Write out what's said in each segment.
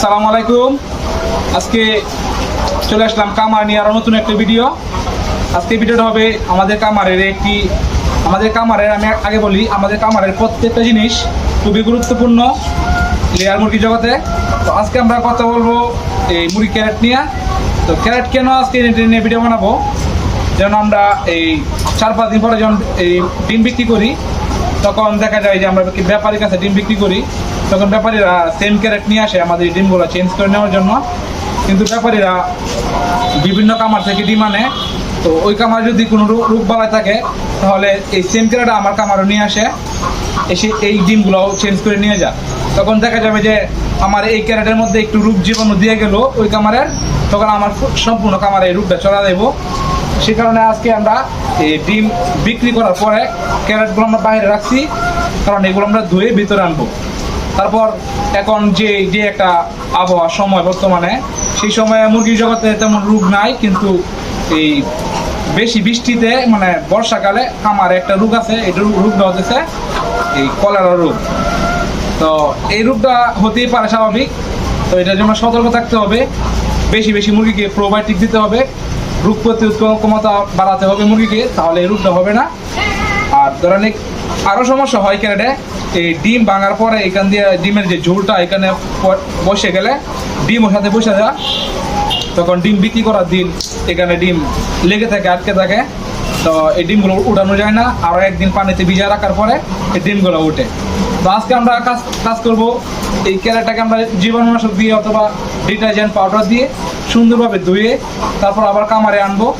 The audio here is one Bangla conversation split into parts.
আসসালামু আলাইকুম। আজকে চলে আসলাম কামার নিয়ে আরও নতুন একটা ভিডিও। আজকে ভিডিওটা হবে আমাদের কামারের একটি আমাদের কামারের, আমি আগে বলি, আমাদের কামারের প্রত্যেকটা জিনিস খুবই গুরুত্বপূর্ণ লেয়ার মুরগি জগতে। তো আজকে আমরা কথা বলব এই মুরগি ক্যারেট নিয়ে। তো ক্যারেট কেন আজকে নিয়ে ভিডিও বানাবো? যেন আমরা এই চার পাঁচ দিন পরে যখন এই ডিম বিক্রি করি, তখন দেখা যায় যে আমরা ব্যাপারীর কাছে ডিম বিক্রি করি। তখন ব্যাপারীরা সেম ক্যারেট নিয়ে আসে আমাদের ডিমগুলো চেঞ্জ করে নেওয়ার জন্য। কিন্তু ব্যাপারীরা বিভিন্ন কামার থেকে ডিম আনে। তো ওই কামার যদি কোনো রোগ রোগ বালাই থাকে, তাহলে এই সেম ক্যারেটটা আমার কামারও নিয়ে আসে। এসে এই ডিমগুলো চেঞ্জ করে নিয়ে যায়। তখন দেখা যাবে যে আমার এই ক্যারেটের মধ্যে একটু রূপ জীবাণু দিয়ে গেল ওই কামারের তখন আমার সম্পূর্ণ কামারে এই রূপটা চলা দেবো সে কারণে আজকে আমরা এই ডিম বিক্রি করার পরে ক্যারেটগুলো আমরা বাইরে রাখছি। কারণ এগুলো আমরা ধুয়ে ভিতরে আনব। তারপর এখন যে যে একটা আবহাওয়া সময় বর্তমানে, সেই সময়ে মুরগির জগতে তেমন রোগ নাই, কিন্তু এই বেশি বৃষ্টিতে মানে বর্ষাকালে আমার একটা রোগ আছে, এই রোগ- রোগটা হচ্ছে এই কলেরা রোগ। তো এই রোগটা হতেই পারে স্বাভাবিক, তো এটার জন্য সতর্ক থাকতে হবে। বেশি বেশি মুরগিকে প্রোবায়োটিক দিতে হবে। রোগ প্রতিরোধ ক্ষমতা বাড়াতে হবে মুরগিকে, তাহলে এই রোগটা হবে না। আর ধরেন এক- আরও সমস্যা হয় ক্যারেটে এই ডিম ভাঙার পরে এখান দিয়ে ডিমের যে ঝোলটা এখানে বসে গেলে ডিম ওর সাথে বসে যায় তখন ডিম বিক্রি করার দিন এখানে ডিম লেগে থাকে, আটকে থাকে। তো এই ডিমগুলো উঠানো যায় না। আরও একদিন পানিতে ভিজিয়ে রাখার পরে এই ডিমগুলো উঠে। তো আজকে আমরা কাজ কাজ করব এই ক্যারেটটাকে আমরা জীবাণুনাশক দিয়ে অথবা ডিটারজেন্ট পাউডার দিয়ে সুন্দরভাবে ধুয়ে তারপর আবার কামারে আনব।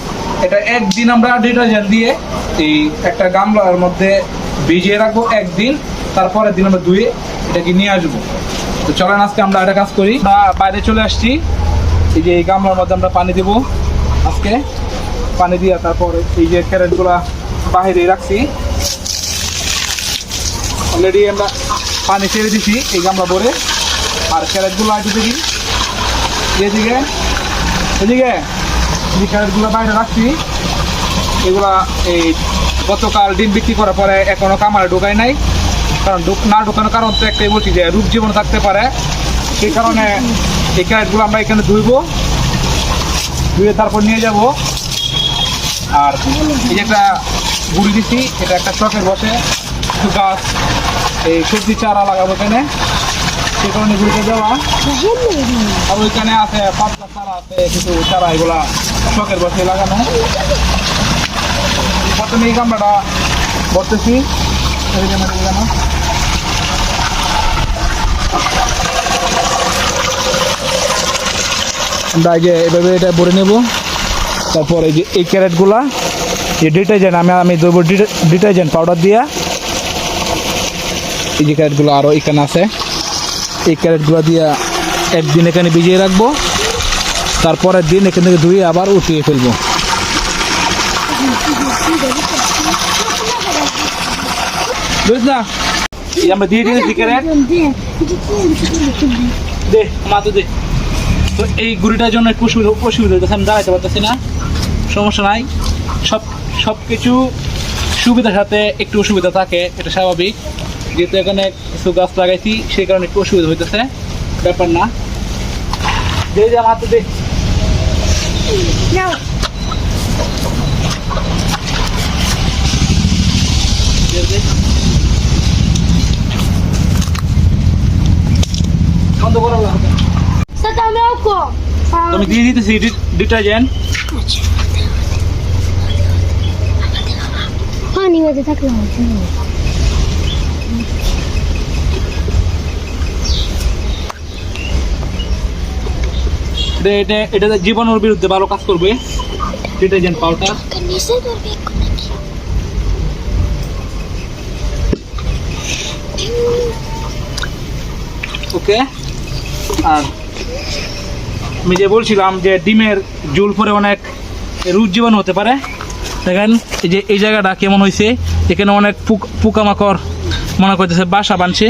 এটা একদিন আমরা ডিটারজেন্ট দিয়ে এই একটা গামলার মধ্যে ভিজিয়ে রাখব একদিন, তারপরের দিন আমরা ধুয়ে এটাকে নিয়ে আসব। তো চলেন, আজকে আমরা একটা কাজ করি। বাইরে চলে আসছি। এই যে এই গামলার মধ্যে আমরা পানি দেবো আজকে। পানি দিয়ে তারপর এই যে ক্যারেটগুলা বাহিরে রাখছি। অলরেডি আমরা পানি ছেড়ে দিছি এই গামলা ভরে। আর ক্যারেটগুলো আছে দেখি। এদিকে এদিকে। এই ক্যারেটগুলো বাইরে রাখছি। এগুলা এই গতকাল ডিম বিক্রি করার পরে এখনও কামারে ঢোকায় নাই। কারণ না ঢোকানোর কারণ তো একটাই বলছি যে, রূপ জীবন থাকতে পারে। সেই কারণে এই ক্যারেটগুলো আমরা এখানে ধুইবো, ধুয়ে তারপর নিয়ে যাব। আর এই যে একটা গুড়ি দিচ্ছি এটা একটা চকের বসে কিছু গাছ, এই সবজি চারা লাগাবো এখানে। সেই কারণে গুড়িতে দেওয়া। আর ওইখানে আছে পাতলা চারা আছে কিছু চারা এগুলা শখের বসে লাগানো। প্রথমে এই গামলাটা যে এভাবে এটা ভরে নেব। তারপর এই যে এই ক্যারেটগুলা যে ডিটারজেন্ট, আমি আমি দেবো ডিটারজেন্ট পাউডার দিয়া। এই যে ক্যারেটগুলো আরও এখানে আছে। এই ক্যারেটগুলো দিয়া একদিন এখানে ভিজিয়ে রাখব। তারপরের দিন এখান থেকে ধুয়ে আবার উঠিয়ে ফেলব। বুঝ না আমরা দিয়ে দিয়েছি ক্যারেট দে দে। তো এই গুড়িটার জন্য একটু অসুবিধা অসুবিধা হইতেছে আমি দাঁড়াইতে পারতেছি না। সমস্যা নাই। সব সব সুবিধার সাথে একটু অসুবিধা থাকে এটা স্বাভাবিক। যেহেতু এখানে কিছু গাছ লাগাইছি সেই কারণে একটু অসুবিধা হইতেছে। ব্যাপার না। দে যা দে। দে, তুমি দিয়ে দিতেছি ডিটারজেন্ট পানি থাকলাম এটা এটা জীবাণুর বিরুদ্ধে ভালো কাজ করবে ডিটারজেন্ট পাউডার. ওকে আর আমি যে বলছিলাম যে ডিমের জুল পরে অনেক রোগ জীবাণু হতে পারে। দেখেন এই যে এই জায়গাটা কেমন হয়েছে এখানে অনেক পুক পোকামাকড় মনে করতেছে বাসা বানছে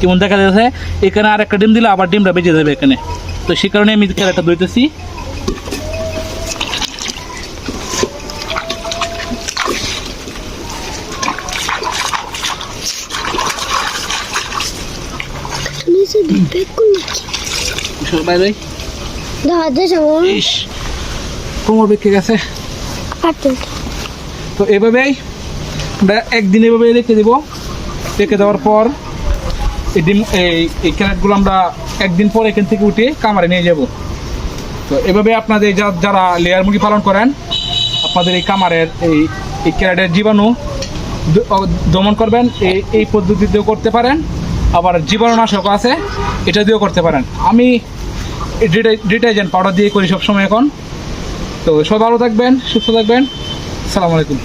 কেমন দেখা যাচ্ছে এখানে আর একটা ডিম দিলে আবার ডিমটা বেঁচে যাবে এখানে। তো সে কারণে আমি ক্যারেটটা ধুইতেছি বাইরে ইস কোমর বেঁকে গেছে। তো এভাবেই আমরা একদিন এভাবে রেখে দেবো। রেখে দেওয়ার পর এই ডিম এই এই ক্যারেটগুলো আমরা একদিন পর এখান থেকে উঠে কামারে নিয়ে যাব। তো এভাবে আপনাদের যারা লেয়ার মুরগি পালন করেন আপনাদের এই কামারের এই এই ক্যারেটের জীবাণু দমন করবেন এই এই পদ্ধতিতেও করতে পারেন। আবার জীবাণুনাশক আছে এটা দিয়েও করতে পারেন। আমি ডিটারজেন্ট পাউডার দিয়ে করি সবসময় এখন। তো সবাই ভালো থাকবেন সুস্থ থাকবেন। সালামু আলাইকুম।